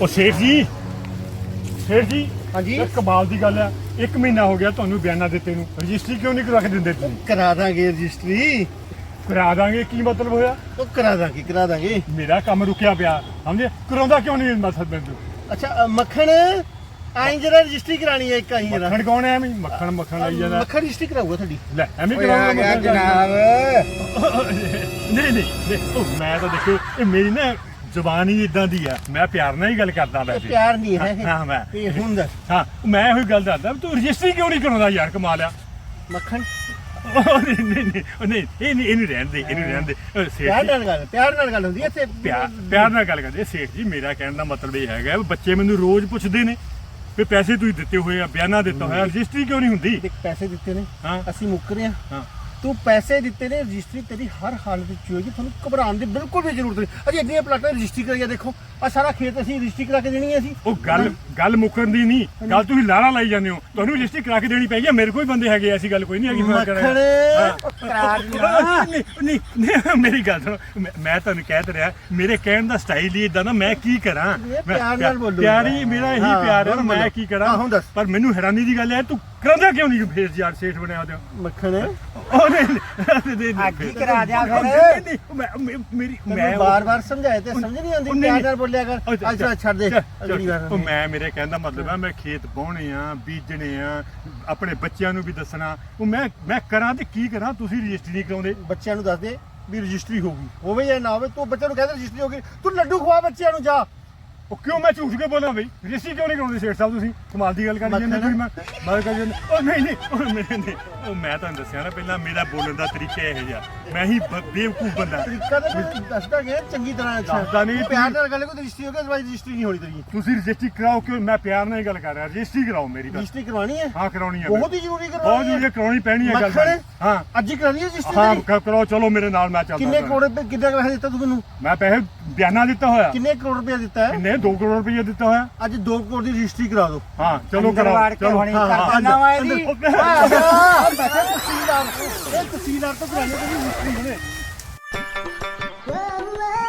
ਉਹ ਸੇਠ ਜੀ। ਸੇਠ ਜੀ ਹਾਂਜੀ। ਇਹ ਕਮਾਲ ਦੀ ਗੱਲ ਆ ਇੱਕ ਮਹੀਨਾ ਹੋ ਗਿਆ ਤੁਹਾਨੂੰ ਬਿਆਨਾ ਦਿੱਤੇ ਨੂੰ। ਰਜਿਸਟਰੀ ਕਿਉਂ ਨਹੀਂ ਕਰਾ ਕੇ ਦਿੰਦੇ ਤੁਸੀਂ? ਕਰਾ ਦਾਂਗੇ ਰਜਿਸਟਰੀ। ਕਰਾ ਦਾਂਗੇ ਕੀ ਮਤਲਬ ਹੋਇਆ? ਉਹ ਕਰਾ ਦਾਂਗੇ ਕਰਾ ਦਾਂਗੇ। ਮੇਰਾ ਕੰਮ ਰੁਕਿਆ ਪਿਆ ਸਮਝੇ? ਕਰਾਉਂਦਾ ਕਿਉਂ ਨਹੀਂ ਮਸਲ ਮੈਨੂੰ ਅੱਛਾ ਅ, ਮੱਖਣ? ਆਈ ਜਰਾ ਰਜਿਸਟਰੀ ਕਰਾਣੀ ਹੈ ਇੱਕ ਆਈ ਜਰਾ। ਮੱਖਣ ਕੌਣ ਹੈ? ਐਵੇਂ ਮੱਖਣ ਮੱਖਣ ਲਈ ਜਾਂਦਾ। ਮੱਖਣ ਰਜਿਸਟਰੀ ਕਰਾਊਗਾ ਤੁਹਾਡੀ। ਲੈ ਐਵੇਂ ਕਰਾਉਂਦਾ ਜਨਾਬ। ਨਹੀਂ ਨਹੀਂ ਨਹੀਂ, ਉਹ ਮੈਂ ਤਾਂ ਦੇਖੋ ਇਹ ਮੇਰੀ ਨਾ ਜ਼ੁਬਾਨ ਹੀ ਇਦਾਂ ਦੀ ਆ। ਮੈਂ ਪਿਆਰ ਨਾਲ ਹੀ ਗੱਲ ਕਰਦਾ ਵੈਸੇ ਪਿਆਰ ਨਹੀਂ ਹੈ। ਹਾਂ, ਹਾਂ, ਮੈਂ। ਇਹ ਹੁੰਦਾ ਹਾਂ ਮੈਂ ਇਹੋ ਗੱਲ ਦੱਸਦਾ ਵੀ ਤੂੰ ਰਜਿਸਟਰੀ ਕਿਉਂ ਨਹੀਂ ਕਰਾਉਂਦਾ ਯਾਰ ਕਮਾਲ ਆ ਮੱਖਣ। ਉਹ ਨਹੀਂ ਨਹੀਂ ਨਹੀਂ ਉਹ ਨਹੀਂ ਇਹ ਨਹੀਂ ਇਹਨੂੰ ਰਹਿਣ ਦੇ ਇਹਨੂੰ ਰਹਿਣ ਦੇ। ਉਹ ਸੇਠ ਪਿਆਰ ਜੀ, ਨਾਲ ਗੱਲ ਪਿਆਰ ਨਾਲ ਗੱਲ ਹੁੰਦੀ ਹੈ ਇੱਥੇ। ਪਿਆਰ ਪਿਆਰ ਨਾਲ ਗੱਲ ਕਰਦੇ ਸੇਠ ਜੀ ਮੇਰਾ ਕਹਿਣ ਦਾ ਮਤਲਬ ਇਹ ਹੈਗਾ ਵੀ ਬੱਚੇ ਮੈਨੂੰ ਰੋਜ਼ ਪੁੱਛਦੇ ਨੇ ਵੀ ਪੈਸੇ ਤੁਸੀਂ ਦਿੱਤੇ ਹੋਏ ਆ ਬਿਆਨਾ ਦਿੱਤਾ ਹੋਇਆ ਰਜਿਸਟਰੀ ਕਿਉਂ ਨਹੀਂ ਹੁੰਦੀ? ਦੇਖ ਪੈਸੇ ਦਿੱਤੇ ਨੇ। ਹਾਂ। ਅਸੀਂ ਮੁੱਕ ਰਹੇ ਹਾਂ। ਹਾਂ। ਤੂੰ ਪੈਸੇ ਦਿੱਤੇ ਨੇ ਰਜਿਸਟਰੀ ਤੇਰੀ ਹਰ ਹਾਲਤ ਵਿੱਚ ਹੋਏਗੀ ਤੁਹਾਨੂੰ ਘਬਰਾਉਣ ਦੀ ਬਿਲਕੁਲ ਵੀ ਜ਼ਰੂਰਤ ਨਹੀਂ। ਅਜੇ ਇੰਨੀਆਂ ਪਲਾਟਾਂ ਰਜਿਸਟਰੀ ਕਰਾਈਆ ਦੇਖੋ ਆ ਸਾਰਾ ਖੇਤ ਅਸੀਂ ਰਜਿਸਟਰੀ ਕਰਾ ਕੇ ਦੇਣੀ ਹੈ ਅਸੀਂ ਉਹ ਗੱਲ ਗੱਲ ਮੁੱਕਣ ਦੀ ਨਹੀਂ ਗੱਲ ਤੁਸੀਂ ਲਾਰਾ ਲਾਈ ਜਾਂਦੇ ਹੋ। ਤੁਹਾਨੂੰ ਰਜਿਸਟਰੀ ਕਰਾ ਕੇ ਦੇਣੀ ਪੈਗੀ ਆ ਮੇਰੇ ਹੀ ਬੰਦੇ ਹੈਗੇ ਐਸੀ ਗੱਲ ਕੋਈ ਨਹੀਂ ਹੈਗੀ ਮੈਂ ਕਰਾਂ। ਨਹੀਂ ਨਹੀਂ ਨਹੀਂ, ਮੇਰੀ ਗੱਲ ਸੁਣੋ ਮੈਂ- ਮੈਂ ਤੁਹਾਨੂੰ ਕਹਿ ਤੇ ਰਿਹਾ ਮੇਰੇ ਕਹਿਣ ਦਾ ਸਟਾਈਲ ਹੀ ਇਦਾਂ ਦਾ ਮੈਂ ਕੀ ਕਰਾਂ? ਪਿਆਰ ਨਾਲ ਬੋਲੋ। ਪਿਆਰ ਮੇਰਾ ਇਹੀ ਹਾਂ, ਪਿਆਰ ਹੈ ਹੁਣ ਮੈਂ ਬੋਲੋ। ਕੀ ਕਰਾਂ? ਹਾਂ, ਹੁਣ ਦੱਸ। ਪਰ ਮੈਨੂੰ ਹੈਰਾਨੀ ਦੀ ਗੱਲ ਹੈ ਤੂੰ ਕਰਾਂਦਾ ਕਿਉਂ ਨਹੀਂ ਫੇਰ ਯਾਰ ਸੇਠ ਬਣਿਆ ਉਹਦੇ? ਮੱਖਣ? ਉਹ ਨਹੀਂ ਨਹੀਂ, ਨਹੀਂ ਨਹੀਂ, ਹੀ ਕਰਾ ਦਿਆ ਫਿਰ। ਨਹੀਂ, ਨਹੀਂ, ਮੈਂ ਮੈਂ- ਮੇਰੀ ਮੈਂ ਮੈਂ ਬਾਰ-ਬਾਰ ਸਮਝਾਇਆ ਤੇ ਸਮਝ ਨਹੀਂ ਆਉਂਦੀ ਪਿਆਰ ਨਾਲ ਬੋਲਿਆ ਕਰ। ਅੱਛਾ ਛੱਡ ਦੇ ਚੱਲ- ਅਗਲੀ ਵਾਰ ਉਹ ਮੈਂ ਮੇਰੇ ਕਹਿਣ ਦਾ ਮਤਲਬ ਹੈ ਮੈਂ ਖੇਤ ਬਾਉਣੇ ਆ ਬੀਜਣੇ ਆ ਆਪਣੇ ਬੱਚਿਆਂ ਨੂੰ ਵੀ ਦੱਸਣਾ। ਉਹ ਮੈਂ ਮੈਂ ਕਰਾਂ ਤੇ ਕੀ ਕਰਾਂ? ਤੁਸੀਂ ਰਜਿਸਟਰੀ ਨਹੀਂ ਕਰਾਉਂਦੇ। ਬੱਚਿਆਂ ਨੂੰ ਦੱਸ ਦੇ ਵੀ ਰਜਿਸਟਰੀ ਹੋਊਗੀ ਹੋਵੇ ਜਾਂ ਨਾ ਹੋਵੇ ਤੂੰ ਬੱਚਿਆਂ ਨੂੰ ਕਹਿੰਦਾ ਰਜਿਸਟਰੀ ਹੋਗੀ ਤੂੰ ਲੱਡੂ ਖਵਾ ਬੱਚਿਆਂ ਨੂੰ ਜਾ। ਉਹ ਕਿਉਂ ਮੈਂ ਝੂਠ ਕੇ ਬੋਲਾਂ ਬਈ? ਰਜਿਸਟਰੀ ਕਿਉਂ ਨਹੀਂ ਕਰਾਉਂਦੇ ਸੇਠ ਸਾਹਿਬ ਤੁਸੀਂ? ਕਮਾਲ ਦੀ ਗੱਲ ਕਰੀ ਜਾਂਦੇ। ਕੋਈ ਮੈਂ ਮੈਂ ਕਹ ਜਾਂਦੇ। ਉਹ ਨਹੀਂ ਨਹੀਂ ਉਹ ਨਹੀਂ ਨਹੀਂ। ਉਹ ਮੈਂ ਤੁਹਾਨੂੰ ਦੱਸਿਆ ਨਾ ਪਹਿਲਾਂ ਮੇਰਾ ਬੋਲਣ ਦਾ ਤਰੀਕਾ ਇਹੋ ਜਿਹਾ। ਮੈਂ ਹੀ ਬੇਵਕੂਫ ਬੰਦਾ। ਤਰੀਕਾ ਤਾਂ ਮੈਂ ਦੱਸਦਾ ਗਿਆ ਚੰਗੀ ਤਰ੍ਹਾਂ ਅੱਛਾ। ਦੱਸਦਾ ਨਹੀਂ, ਤੂੰ ਪਿਆਰ ਨਾਲ ਗੱਲ ਕੋਈ ਰਜਿਸਟਰੀ ਹੋ ਗਿਆ ਅਦਰਵਾਈਜ਼ ਰਜਿਸਟਰੀ ਨਹੀਂ ਹੋਣੀ ਤੇਰੀ। ਤੁਸੀਂ ਰਜਿਸਟਰੀ ਕਰਾਓ ਕਿਉਂ ਮੈਂ ਪਿਆਰ ਨਾਲ ਹੀ ਗੱਲ ਕਰ ਰਿਹਾ। ਰਜਿਸਟਰੀ ਕਰਾਓ ਮੇਰੀ ਬਸ ਰਜਿਸਟਰੀ ਕਰਵਾਣੀ ਹੈ? ਹਾਂ ਕਰਾਉਣੀ ਹੈ ਬਹੁਤ ਹੀ ਜ਼ਰੂਰੀ ਬਹੁਤ ਕਰਵਾਉਣੀ ਹੈ। ਕਰਾਉਣੀ ਪੈਣੀ ਹੈ ਗੱਲ? ਹਾਂ। ਅੱਜ ਹੀ ਕਰਾਣੀ ਹੈ ਰਜਿਸਟਰੀ ਹਾਂ ਤੇਰੀ? ਕ- ਕਰੋ ਚਲੋ ਮੇਰੇ ਨਾਲ ਮੈਂ ਚੱਲਦਾ ਕਿੰਨੇ। ਕਰੋੜ ਕਿੰਨੇ ਪੈਸੇ ਦਿੱਤਾ ਤੂੰ ਮੈਨੂੰ? ਮੈਂ ਪੈਸੇ ਬਿਆਨਾ ਦਿੱਤਾ ਹੋਇਆ। ਕਿੰਨੇ ਕਰੋੜ ਰੁਪਏ ਦਿੱਤਾ ਹੈ? ਕਿੰਨੇ? 2 ਕਰੋੜ ਰੁਪਏ ਦਿੱਤਾ ਹੋਇਆ। ਅੱਜ 2 ਕਰੋੜ ਦੀ ਰਜਿਸਟਰੀ ਕਰਾ ਦਿਓ। ਹਾਂ ਚਲੋ ਕਰਾਓ ਚਲੋ। ਹੁਣੀ ਹਾਂ, ਕਰ ਹਾਂ, ਦਿੰਦਾ ਵਾ ਇਹਦੀ ਬੈਠੇ। ਤਹਿਸੀਲਦਾਰ ਇਹ ਤਹਿਸੀਲਦਾਰ ਤੋਂ ਕਰਾਣੀ ਹੈ ਰਜਿਸਟਰੀ ਹੁਣੇ। Well,